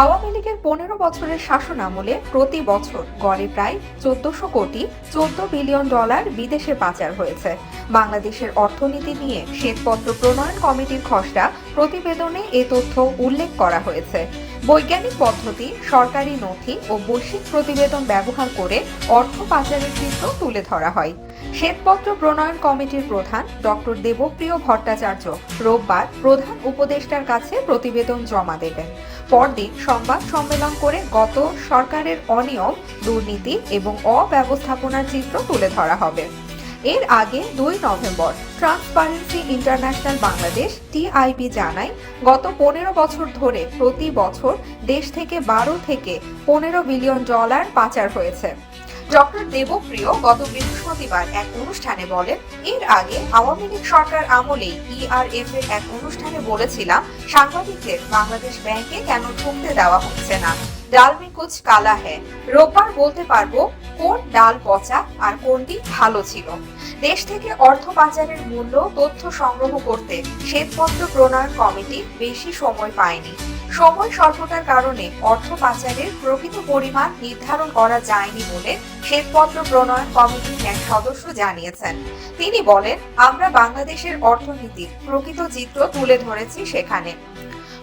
আওয়ামী লীগের পনেরো বছরের শাসন আমলে প্রতি বছর গড়ে প্রায় চোদ্দশো কোটি চোদ্দ বিলিয়ন ডলার বিদেশে পাচার হয়েছে। বাংলাদেশের অর্থনীতি নিয়ে শ্বেতপত্র প্রণয়ন কমিটির খসড়া প্রতিবেদনে এ তথ্য উল্লেখ করা হয়েছে। বৈজ্ঞানিক পদ্ধতি, সরকারি নথি ও বৈশ্বিক প্রতিবেদন ব্যবহার করে অর্থ পাচারের চিত্র তুলে ধরা হয়। শ্বেতপত্র প্রণয়ন কমিটির প্রধান ডক্টর দেবপ্রিয় ভট্টাচার্য রোববার প্রধান উপদেষ্টার কাছে প্রতিবেদন জমা দেবেন। পরদিন সংবাদ সম্মেলন করে গত সরকারের অনিয়ম, দুর্নীতি এবং অব্যবস্থাপনার চিত্র তুলে ধরা হবে। এর আগে দুই November transparency international Bangladesh TIB জানায়, গত পনেরো বছর ধরে প্রতি বছর দেশ থেকে বারো থেকে পনেরো বিলিয়ন ডলার পাচার হয়েছে। ডক্টর দেবপ্রিয় গত বৃহস্পতিবার এক অনুষ্ঠানে বলেন, এর আগে আওয়ামী লীগ সরকার আমলেই ইআরএফ এর এক অনুষ্ঠানে বলেছিলাম, সাংবাদিকদের বাংলাদেশ ব্যাংকে কেন ঢুকতে দেওয়া হচ্ছে না। ডাল মে কুচ কালা হ্যায়। রোববার বলতে পারব কোন ডাল পচা আর কোনটি ভালো ছিল। দেশ থেকে অর্থ পাচারের মূল্য, তথ্য সংগ্রহ করতে শ্বেতপত্র প্রণয়ন কমিটি বেশি সময় পায়নি। সময় স্বল্পতার কারণে অর্থ পাচারের প্রকৃত পরিমাণ নির্ধারণ করা যায়নি বলে শ্বেতপত্র প্রণয়ন কমিটির এক সদস্য জানিয়েছেন। তিনি বলেন, আমরা বাংলাদেশের অর্থনীতির প্রকৃত চিত্র তুলে ধরেছি সেখানে।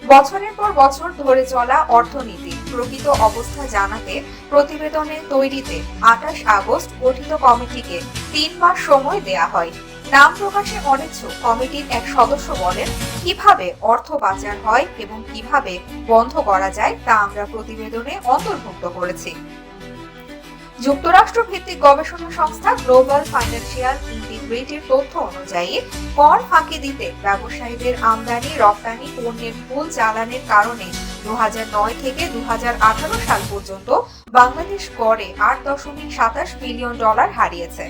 বছরের পর বছর ধরে চলা অর্থনীতি প্রকৃত অবস্থা জানাতে প্রতিবেদনে তৈরিতে আঠাশ আগস্ট গঠিত কমিটিকে তিন মাস সময় দেয়া হয়। নাম প্রকাশে অনিচ্ছুক কমিটির এক সদস্য বলেন, কীভাবে অর্থ পাচার হয় এবং কীভাবে বন্ধ করা যায় তা আমরা প্রতিবেদনে অন্তর্ভুক্ত করেছি। যুক্তরাষ্ট্র ভিত্তিক গবেষণা সংস্থা গ্লোবাল ফাইন্যান্সিয়াল ইন্টিগ্রিটির তথ্য অনুযায়ী, কর ফাঁকি দিতে ব্যবসায়ীদের আমদানি, রপ্তানি, পণ্যের ভুল চালানের কারণে দু থেকে দু সাল পর্যন্ত বাংলাদেশ গড়ে আট দশমিক সাতাশ বিলিয়ন ডলার হারিয়েছে।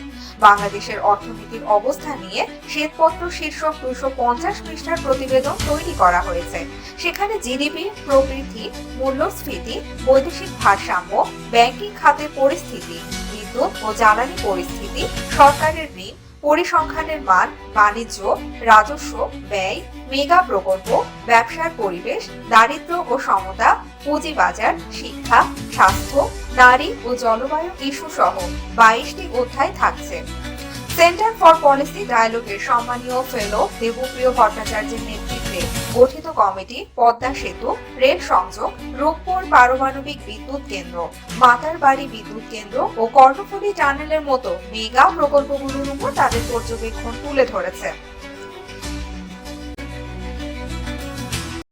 বাংলাদেশের অর্থনীতির অবস্থা নিয়ে শ্বেতপত্র শীর্ষক দুশো পঞ্চাশ পৃষ্ঠার প্রতিবেদন তৈরি করা হয়েছে। সেখানে জিডিপি, প্রবৃদ্ধি, মূল্যস্ফীতি, বৈদেশিক ভারসাম্য, ব্যাংকিং খাতের পরিস্থিতি, বিদ্যুৎ ও জ্বালানি পরিস্থিতি, সরকারের ঋণ পরিসংখ্যানের মান, বাণিজ্য, রাজস্ব, ব্যয়, মেগা প্রকল্প, ব্যবসার পরিবেশ দারিদ্র ও সমতা, পুঁজিবাজার, শিক্ষা, স্বাস্থ্য, নারী ও জলবায়ু ইস্যু সহ বাইশটি অধ্যায় থাকছে। সেন্টার ফর পলিসি ডায়ালগের সম্মানীয় ফেলো দেবপ্রিয় ভট্টাচার্যের নেতৃত্বে গঠিত কমিটি, পদ্মা সেতু, রেল সংযোগ, রূপপুর পারমাণবিক বিদ্যুৎ কেন্দ্র, মাতার বাড়ি বিদ্যুৎ কেন্দ্র ও কর্ণফুলী টানেলের মতো মেগা প্রকল্পগুলোর উপর তাদের পর্যবেক্ষণ তুলে ধরেছে।